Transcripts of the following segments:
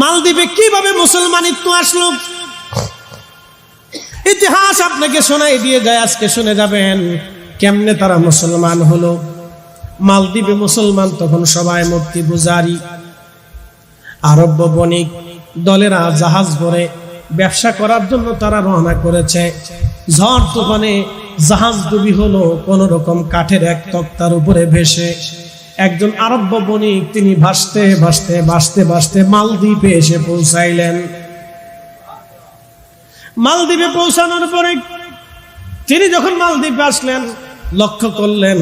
মালদ্বীপে কীভাবে মুসলমানিত্ব আসলো? ইতিহাস আপনাকে শোনাই দিয়ে যায়, আজকে শুনে যাবেন কেমনে তারা মুসলমান হলো। মালদ্বীপে মুসলমান তখন সবাই মূর্তি পূজারি আরব্য বণিক, দলেরা জাহাজ ভরে ব্যবসা করার জন্য তারা রওনা করেছে। ঝড় তুফানে জাহাজ ডুবি হলো কোন রকম কাঠের এক তক্তার উপরে ভেসে। একজন আরব্য বণিক তিনি ভাসতে ভাসতে ভাসতে ভাসতে মালদ্বীপে এসে পৌঁছাইলেন। মালদ্বীপে পৌঁছানোর পরে তিনি যখন মালদ্বীপে আসলেন, লক্ষ্য করলেন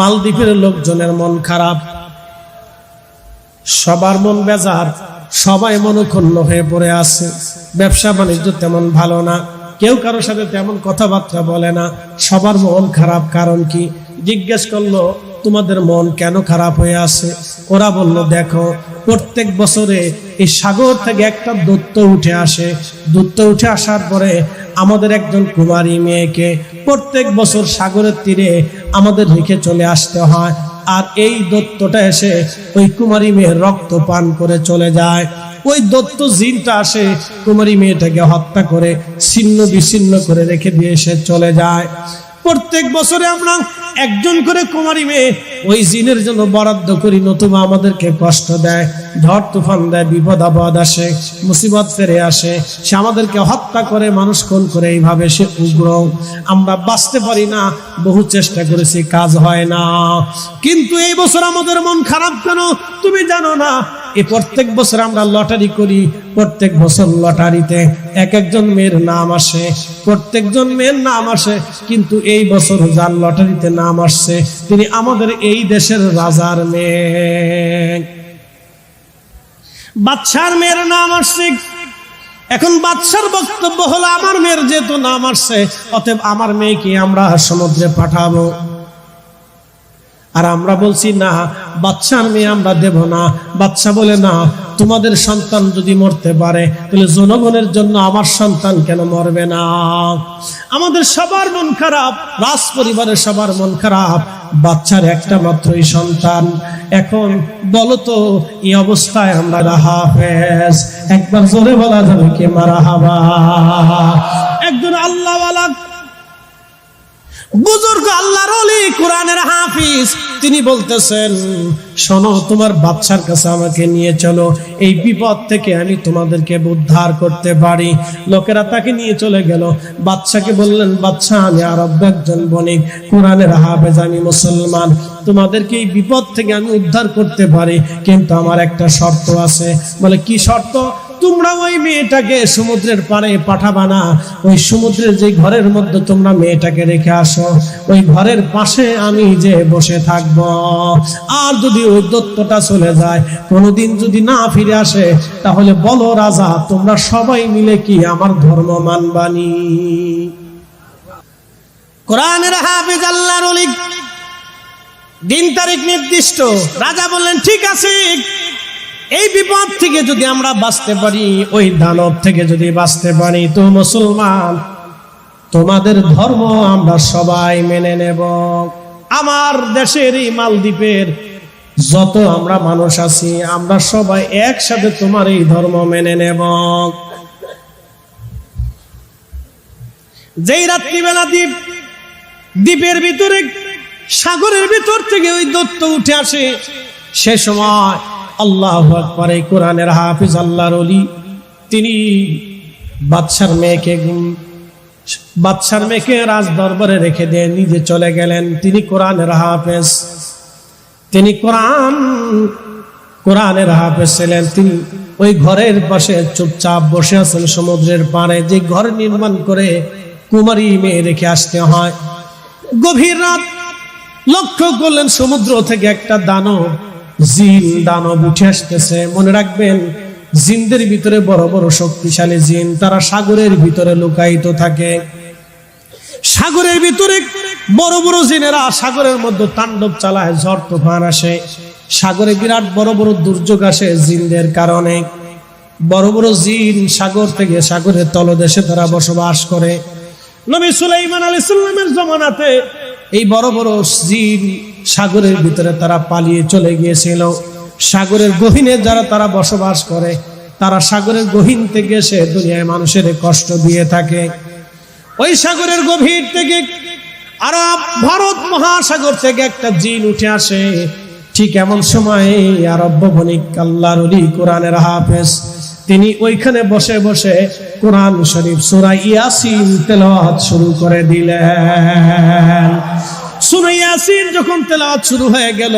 মালদ্বীপের লোকজনের মন খারাপ। সবার মন বেজার, সবাই মনক্ষুণ্ণ হয়ে পড়ে আছে। ব্যবসা বাণিজ্য তেমন ভালো না, কেউ কারোর সাথে তেমন কথাবার্তা বলে না। সবার মন খারাপ, কারণ কি? জিজ্ঞেস করল তোমাদের মন কেন খারাপ হয়ে আছে? ওরা বলল, দেখো, প্রত্যেক বছরে এই সাগর থেকে একটা দূত উঠে আসে। দূত উঠে আসার পরে আমাদের একজন কুমারী মেয়েকে প্রত্যেক বছর সাগরের তীরে আমাদের রেখে চলে আসতে হয়। আর এই দত্তটা এসে ওই কুমারী মেয়ের রক্ত পান করে চলে যায়। ওই দত্ত জিনটা আসে, কুমারী মেয়েটাকে হত্যা করে ছিন্ন বিচ্ছিন্ন করে রেখে দিয়ে এসে চলে যায়। প্রত্যেক বছরে আমরা একজন করে কুমারী মেয়ে ওই জিনের জন্য বরাদ্দ করি, নতুবা আমাদেরকে কষ্ট দেয় ঝড় তুফান দেয়, বিপদ আপদ আসে, মুসিবত ফেরে আসে। সে আমাদেরকে হত্যা করে, মানুষ খুন করে, এইভাবে সে উগ্র। আমরা বাঁচতে পারি না, বহু চেষ্টা করেছি, কাজ হয় না। কিন্তু এই বছর আমাদের মন খারাপ কেন? তুমি জানো না, এ প্রত্যেক বছর আমরা লটারি করি প্রত্যেক বছর লটারিতে এক একজন মেয়ের নাম আসে, প্রত্যেকজন মেয়ের নাম আসে, কিন্তু এই বছর যার লটারিতে নাম আসছে, তিনি আমাদের এই দেশের রাজার মেয়ে। বাচ্চার মেয়ের নাম আসছে। এখন বাচ্চার বক্তব্য হলো, আমার মেয়ের যেহেতু নাম আসছে, অতএব আমার মেয়েকে আমরা সমুদ্রে পাঠাবো। আর আমরা বলছি, না বাচ্চার মেয়ে আমরা দেব না। বাচ্চা বলে, না, তোমাদের সন্তান যদি মরতে পারে, তাহলে জনগণের জন্য আমার সন্তান কেন মরবে না? আমাদের সবার মন খারাপ, রাজ পরিবারের সবার মন খারাপ। বাচ্চার একটা মাত্রই সন্তান। এখন বলো তো, এই অবস্থায় আমরা রাহা রাহাফেজ একবার জোরে বলা যাবে কি মারা হাবা একজন আল্লাহওয়ালা বুজুর্গ আল্লাহর অলি কোরআনের হাফিজ। তিনি বলতেছেন, শোনো, তোমার বাচ্চার কাছে আমাকে নিয়ে চলো। এই বিপদ থেকে আমি তোমাদেরকে উদ্ধার করতে পারি। লোকেরা তাকে নিয়ে চলে গেল। বাচ্চাকে বললেন বাচ্চা আমি আরব একজন বণিক। কোরআনের হাফেজ, আমি মুসলমান। তোমাদেরকে এই বিপদ থেকে আমি উদ্ধার করতে পারি, কিন্তু আমার একটা শর্ত আছে। বলে, কি শর্ত? তোমরা ওই মেয়েটাকে সমুদ্রের পাড়ে পাঠাবা না। ওই সমুদ্রের যে ঘরের মধ্যে তোমরা মেয়েটাকে রেখে আসো, ওই ঘরের পাশে আমি যে বসে থাকব। আর যদি ওই দত্তটা চলে যায়, কোনোদিন যদি না ফিরে আসে, তাহলে বলো রাজা, তোমরা সবাই মিলে কি আমার ধর্ম মানবানি কোরআনের হাফিজ আল্লাহর দিন তারিখ নির্দিষ্ট। রাজা বললেন, ঠিক আছে এই বিপদ থেকে যদি আমরা বাঁচতে পারি, ওই দানব থেকে যদি বাঁচতে পারি, তো মুসলমান, তোমাদের ধর্ম আমরা সবাই মেনে নেব। আমার দেশের এই মালদ্বীপের যত আমরা মানুষ আছি, আমরা সবাই একসাথে তোমার এই ধর্ম মেনে নেব। যেই রাত্রিবেলা দ্বীপ, দ্বীপের ভিতরে, সাগরের ভিতর থেকে ওই দত্ত উঠে আসে, সে সময় আল্লাহ আকবর, এই কোরআনের হাফিজ আল্লাহর অলি তিনি বাদশার মেয়েকে বাদশার মেয়েকে রাজ দরবারে রেখে দিয়ে নিজে চলে গেলেন। তিনি কোরআনের হাফেজ। তিনি কোরআন কোরআনের হাফেজ ছিলেন। তিনি ওই ঘরের পাশে চুপচাপ বসে আছেন সমুদ্রের পাড়ে। যে ঘর নির্মাণ করে কুমারী মেয়ে রেখে আসতে হয়। গভীর রাত লক্ষ্য করলেন সমুদ্র থেকে একটা দানব জিন দানব উঠে আসতেছে। মনে রাখবেন, জিনদের ভিতরে বড় বড় শক্তিশালী জিন, তারা সাগরের ভিতরে লুকায়িত থাকে। সাগরের ভিতরে বড় বড় জিনেরা সাগরের মধ্যে তাণ্ডব চালায়, ঝড় তুফান আসে। সাগরে বিরাট বড় বড় দুর্যোগ আসে জিনদের কারণে। বড় বড় জিন সাগর থেকে সাগরের তলদেশে তারা বসবাস করে। নবী সুলাইমান আলী সাল্লামের জমানাতে এই বড় বড় জিন সাগরের ভিতরে তারা পালিয়ে চলে গিয়েছিল। সাগরের গহীনে যারা তারা বসবাস করে, তারা সাগরের গহীন থেকে এসে দুনিয়ায় মানুষের কষ্ট দিয়ে থাকে। ওই সাগরের গভীর থেকে আরব, ভারত মহাসাগর থেকে একটা জিন উঠে আসে। ঠিক এমন সময় আরব্য বণিক আল্লাহর কোরআনের হাফেজ, তিনি ওইখানে বসে বসে কোরআন শরীফ সূরা ইয়াসিন তেলাওয়াত শুরু করে দিলেন। সূরা ইয়াসিন যখন তেলাওয়াত শুরু হয়ে গেল,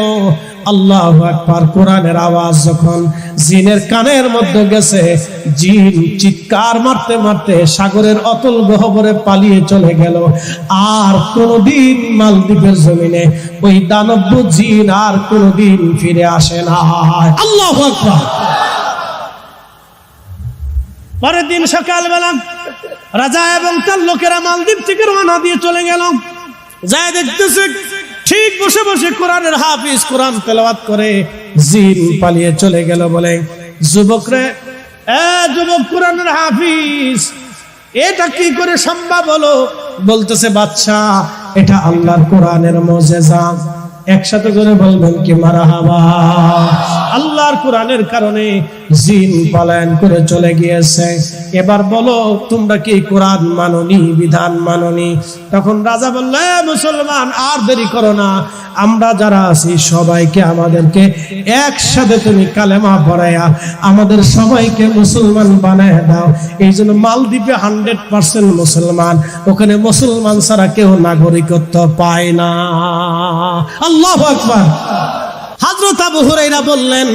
আল্লাহু আকবার কোরআনের আওয়াজ যখন জিনের কানের মধ্যে গেছে, জিন চিৎকার মারতে মারতে সাগরের অতল গহবরে পালিয়ে চলে গেল। আর কোনদিন মালদ্বীপের জমিনে ওই দানব জিন আর কোনদিন ফিরে আসে না। আল্লাহু আকবার। পরের দিন সকালবেলা রাজা এবং তার লোকেরা মালদ্বীপ থেকে রওনা দিয়ে চলে গেল। যায় দেখতেছে, ঠিক বসে বসে কোরআনের হাফিজ কোরআন তেলাওয়াত করে জিন পালিয়ে চলে গেল বলে যুবকরে এ যুবক কোরআনের হাফিজ, এটা কি করে সম্ভব হলো? বলতেছে বাচ্চা এটা আল্লাহর কোরআনের মজেজা। একসাথে করে বলবেন কি মারা হাবা আল্লাহর কোরআনের কারণে জিন পালায়ন করে চলে গিয়েছে। এবার বলো, তোমরা কি কোরআন মাননি, বিধান মাননি? তখন রাজা বলল মুসলমান, আর দেরি করো না। আমরা যারা আছি, সবাইকে আমাদেরকে একসাথে তুমি কালেমা পড়াইয়া আমাদের সবাইকে মুসলমান বানায় দাও। এই জন্য মালদ্বীপে হান্ড্রেড পার্সেন্ট মুসলমান। ওখানে মুসলমান ছাড়া কেউ নাগরিকত্ব পায় না। আল্লাহ আকবার। হাজরত আবু হুরাইরা বললেন,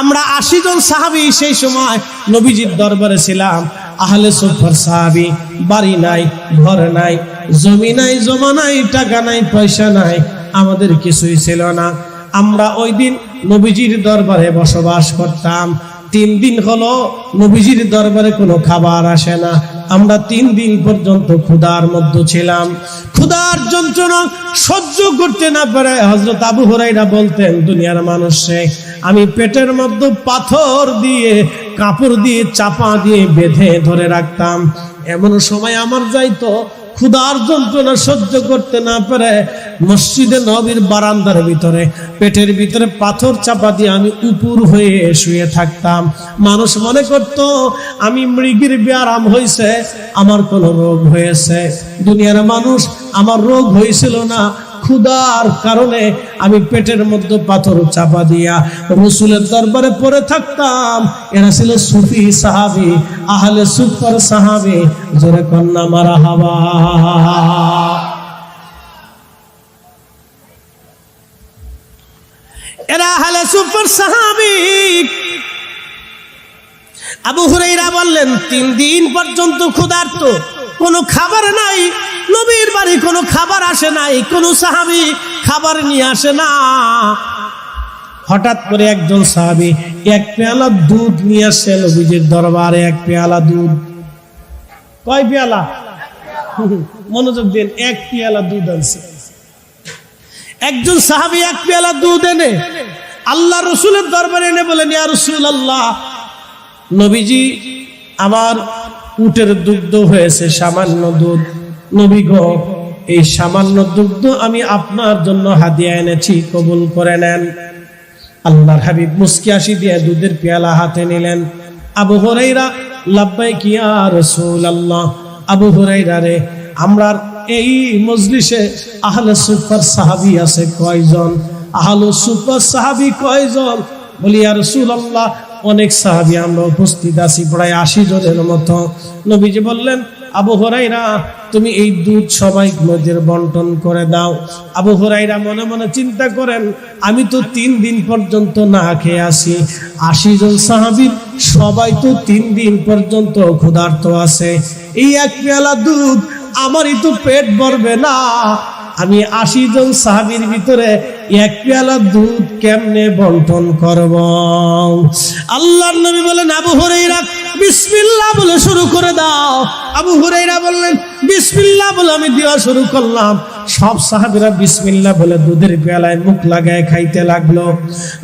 আমরা আশি জন সাহাবি সেই সময় নবীজির দরবারে ছিলাম। আহলে সুফার সাহাবি, বাড়ি নাই, ঘর নাই, জমি নাই, জমা নাই, টাকা নাই, পয়সা নাই, আমাদের কিছুই ছিল না। আমরা ওই দিন নবীজির দরবারে বসবাস করতাম। তিন দিন হলো নবীজির দরবারে কোনো খাবার আসে না। আমরা তিন দিন পর্যন্ত ক্ষুধার মধ্যে ছিলাম। ক্ষুধার যন্ত্রণা সহ্য করতে না পারে হজরত আবু হরাইরা বলতেন, দুনিয়ার মানুষে আমি পেটের মধ্যে পাথর দিয়ে, কাপড় দিয়ে, চাপা দিয়ে বেঁধে ধরে রাখতাম। এমন সময় আমার যাইতো, ক্ষুধার যন্ত্রণা সহ্য করতে না পারে মসজিদে নবীর বারান্দার ভিতরে, পেটের ভিতরে পাথর চাপা দিয়ে আমি উপুর হয়ে শুয়ে থাকতাম। মানুষ মনে করত, আমি মৃগীর ব্যারাম হয়েছে আমার কোনো রোগ হয়েছে। দুনিয়ার মানুষ আমার রোগ হয়েছিল না। ক্ষুধার কারণে আমি পেটের মধ্যে পাথর চাপা দিয়া রসুলের দরবারে পড়ে থাকতাম। এরা ছিল সুফি সাহাবি, আহলে সুপার সাহাবি। জোরে কন্যা মারা হাওয়া। এরা আহলে সুপার সাহাবি। আবু হুরাইরা বললেন, তিন দিন পর্যন্ত ক্ষুধার্ত, কোনো খাবার নাই, নবীর বাড়ি কোনো খাবার আসে নাই, কোনো সাহাবি খাবার নিয়ে আসে না। হঠাৎ করে একজন সাহাবি এক পেয়ালা দুধ নিয়ে আসছে নবীজির দরবারে, এক পেয়ালা দুধ। কয় পেয়ালা? মনোযোগ দিন, এক পেয়ালা দুধ আনছে। একজন সাহাবি এক পেয়ালা দুধ এনে আল্লাহ রসুলের দরবারে এনে বলেন, ইয়া রসুল আল্লাহ নবীজি, আমার উটের দুগ্ধ হয়েছে, সামান্য দুধ। নবী গো, এই সামান্য দুগ্ধ আমি আপনার জন্য হাদিয়া এনেছি, কবুল করে নেন। আল্লাহর হাবিব মুস্কি আসি দিয়ে দুধের পেয়ালা হাতে নিলেন। আবু হরাইরা লাব্বাই কিয়া রসুল আল্লাহ আবু হরাইরা রে, আমরা এই মজলিসে আহলে সুপার সাহাবি আছে কয়জন? আহলে সুপার সাহাবি কয়জন? বলি আর রসুল আল্লাহ অনেক সাহাবি আমরা উপস্থিত আছি, প্রায় আশি জনের মতো। নবীজি বললেন, আবু হরাইরা তুমি এই দুধ সবাই নদীর বন্টন করে দাও। আবু হরাইরা মনে মনে চিন্তা করেন, আমি তো তিন দিন পর্যন্ত না খেয়ে আসি আশি জন সাহাবির সবাই তো তিন দিন পর্যন্ত ক্ষুধার্ত আছে। এই এক পেয়ালা দুধ আমারই তো পেট ভরবে না। আমি আশি জন সাহাবির ভিতরে এক পেয়ালা দুধ কেমনে বন্টন করব? আল্লাহর নবী বলেন, আবু হুরাইরা বিসমিল্লাহ বলে শুরু করে দাও। আবু হুরাইরা বললেন, বিসমিল্লাহ বলে আমি দেওয়া শুরু করলাম। সব সাহাবিরা বিসমিল্লাহ বলে দুধের পেয়ালায় মুখ লাগায় খাইতে লাগল।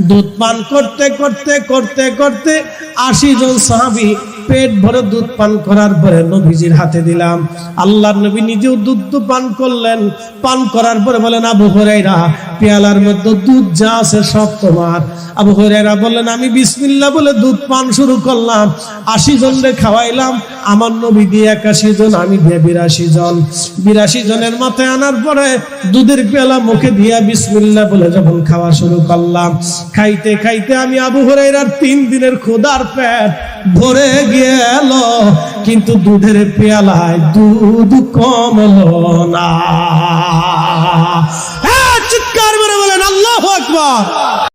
দুধ পান করতে করতে করতে করতে আশি জন সাহাবি পেট ভরে দুধ পান করার পরে নবীজির হাতে দিলাম। আল্লাহর নবী নিজেও দুধ তো পান করলেন। পান করার পরে বলেন, আবু হরাইরা পেয়ালার মধ্যে দুধ যা আছে সব তোমার। আবু হরাইরা বললেন, আমি বিসমিল্লা বলে দুধ পান শুরু করলাম। আশি জনরে খাওয়াইলাম। আমার নবী দিয়ে একাশি জন, আমি দিয়ে বিরাশি জন। বিরাশি জনের মাথায় আনার পরে দুধের পেয়ালা মুখে দিয়ে বিসমিল্লা বলে যখন খাওয়া শুরু করলাম। খাইতে খাইতে আমি আবু হরাইরার তিন দিনের খোদার পেট ভরে গেল কিন্তু দুধের পেয়ালায় দুধ কমল না। হ্যাঁ, চিৎকার মেরে বলেন আল্লাহ আকবার।